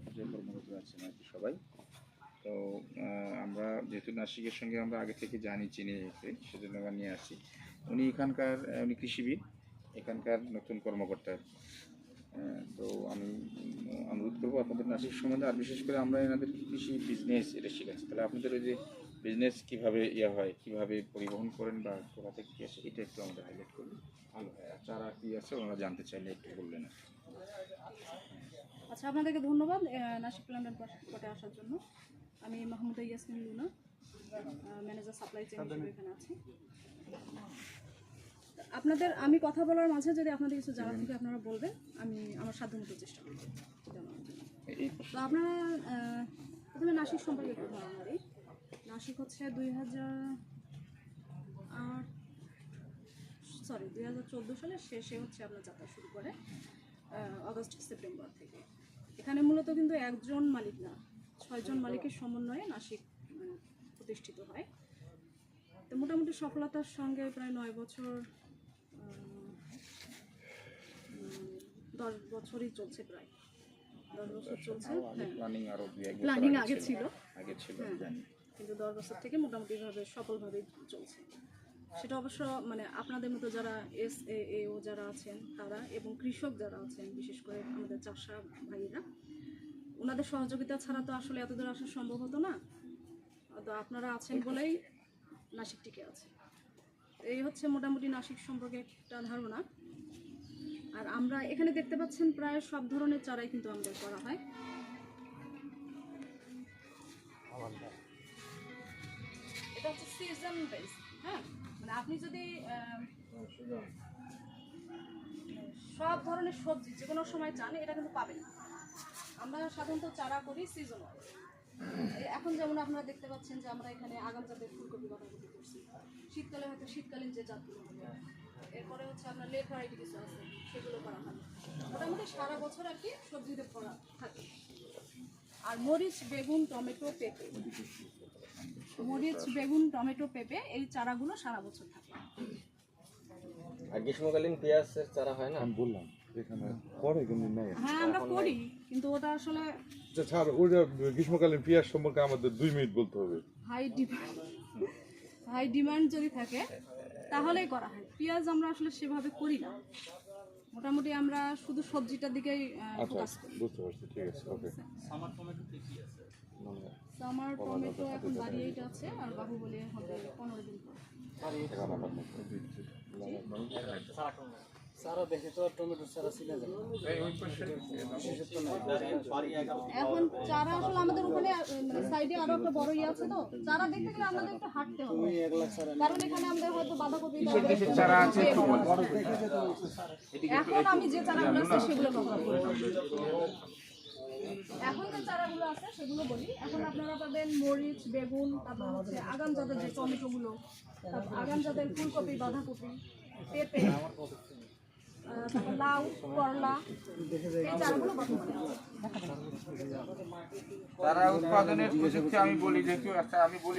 উপজেলা পর্যায়ে কর্মরত আছেন আর কি সবাই। তো আমরা যেহেতু নাসিকের সঙ্গে আমরা আগে থেকে জানি, চিনি রেখে সেজন্য আমরা নিয়ে আসি। উনি এখানকার উনি কৃষিবিদ, এখানকার নতুন কর্মকর্তা। তো আমি অনুরোধ করব আপনাদের নাসিক সম্বন্ধে, আর বিশেষ করে আমরা এনাদের কৃষি বিজনেস এটা শিখাচ্ছি। তাহলে আপনাদের ওই যে বিজনেস কীভাবে ইয়ে হয় কীভাবে পরিবহন করেন বা কোথা থেকে কি আসে এটা একটু আমাদের হাইলাইট করলে ভালো হয় আর চারা কি আছে ওনারা জানতে চাইলে একটু বললেন আচ্ছা আপনাদেরকে ধন্যবাদ নাসিক লন্ডন কোর্টে আসার জন্য। আমি Mahmuda Yasmin Luna manager supply chain এখানে আছি। আপনাদের আমি কথা বলার মাঝে যদি আপনাদের কিছু জানার থেকে আপনারা বলবেন আমি আমার সাধ্যমতো চেষ্টা করব। তো আপনারা প্রথমে নাসিক সম্পর্কে একটু ধারণা দিই। নাসিক হচ্ছে দুই হাজার আট সরি দুই হাজার চোদ্দ সালের শেষে হচ্ছে আপনার যাত্রা শুরু করে আহ, আগস্ট সেপ্টেম্বর থেকে। এখানে মূলত কিন্তু একজন মালিক না ছয়জন মালিকের সমন্বয়ে নাসিক প্রতিষ্ঠিত হয়। তো মোটামুটি সফলতার সঙ্গে প্রায় নয় বছর দশ বছরই চলছে প্রায়। দশ বছর চলছে হ্যাঁ। প্ল্যানিং আগে ছিল। আগে ছিল হ্যাঁ। জানি। কিন্তু দশ বছর থেকে মোটামুটিভাবে সফলভাবে চলছে। সেটা অবশ্য মানে আপনাদের মতো যারা এস এ ও যারা আছেন, তারা এবং কৃষক যারা আছেন, বিশেষ করে আমাদের চাষা ভাইয়েরা, ওনাদের সহযোগিতা ছাড়া তো আসলে এত দূর আসা সম্ভব হতো না। তো আপনারা আছেন বলেই নাসিক টিকে আছে। এই হচ্ছে মোটামুটি নাসিক সম্পর্কে একটা ধারণা। আর আমরা এখানে দেখতে পাচ্ছেন প্রায় সব ধরনের চারাই কিন্তু আমাদের করা হয়। এটা হচ্ছে সিজন বেস হ্যাঁ মানে আপনি যদি সব ধরনের সবজি যে কোনো সময় চান, এটা কিন্তু পাবেন। আমরা সাধারণত চারা করি সিজন এখন যেমন আপনারা দেখতে পাচ্ছেন যে আমরা এখানে আগাম জাতের ফুলকপি বাঁধাকপি করছি। শীতকালে হয়তো শীতকালীন যে জাতগুলো এরপরে হচ্ছে আপনার লেট ভ্যারাইটি কিছু আছে, সেগুলো করা হয়। মোটামুটি সারা বছর আর কি সবজিতে করা থাকে। আর মরিচ বেগুন টমেটো পেঁপে। মরিচ বেগুন টমেটো পেঁপে এই চারাগুলো সারা বছর থাকে। আর গ্রীষ্মকালীন পেঁয়াজের চারা হয় না? আমি বললাম এখানে করে কিন্তু নেই। হ্যাঁ আমরা করি কিন্তু ওটা আসলে আচ্ছা গ্রীষ্মকালীন পেঁয়াজ সম্পর্কে আমাদের দুই মিনিট বলতে হবে। হাই ডিমান্ড হাই ডিমান্ড যদি থাকে তাহলেই করা হয়। পেঁয়াজ আমরা আসলে সেভাবে করি না। মোটামুটি আমরা শুধু সবজিটার দিকেই আচ্ছা ফোকাস করি। বুঝতে পারছি ঠিক আছে ওকে সামার টমেটো এখন বাড়িয়েইট আছে আর বাহুবলী হবে পনেরো দিন পর। সারা দেখে তো টমেটো সারা ছিল এখন চারা আসলে আমাদের ওখানে মানে সাইডে আরও একটা বড় ইয়ে আছে তো চারা দেখতে গেলে আমাদের একটু হাঁটতে হবে। কারণ এখানে আমাদের হয়তো বাঁধাকপি চারা আছে এখন আমি যে চারাগুলো আছে সেগুলো এখন যে চারাগুলো আছে সেগুলো বলি। এখন আপনারা পাবেন মরিচ বেগুন তারপর হচ্ছে আগাম জাতের যে টমেটোগুলো আগাম জাতের ফুলকপি বাঁধাকপি পেঁপে। লাউ তারা উৎপাদনের প্রযুক্তি আমি বলি যেহেতু আমি বলি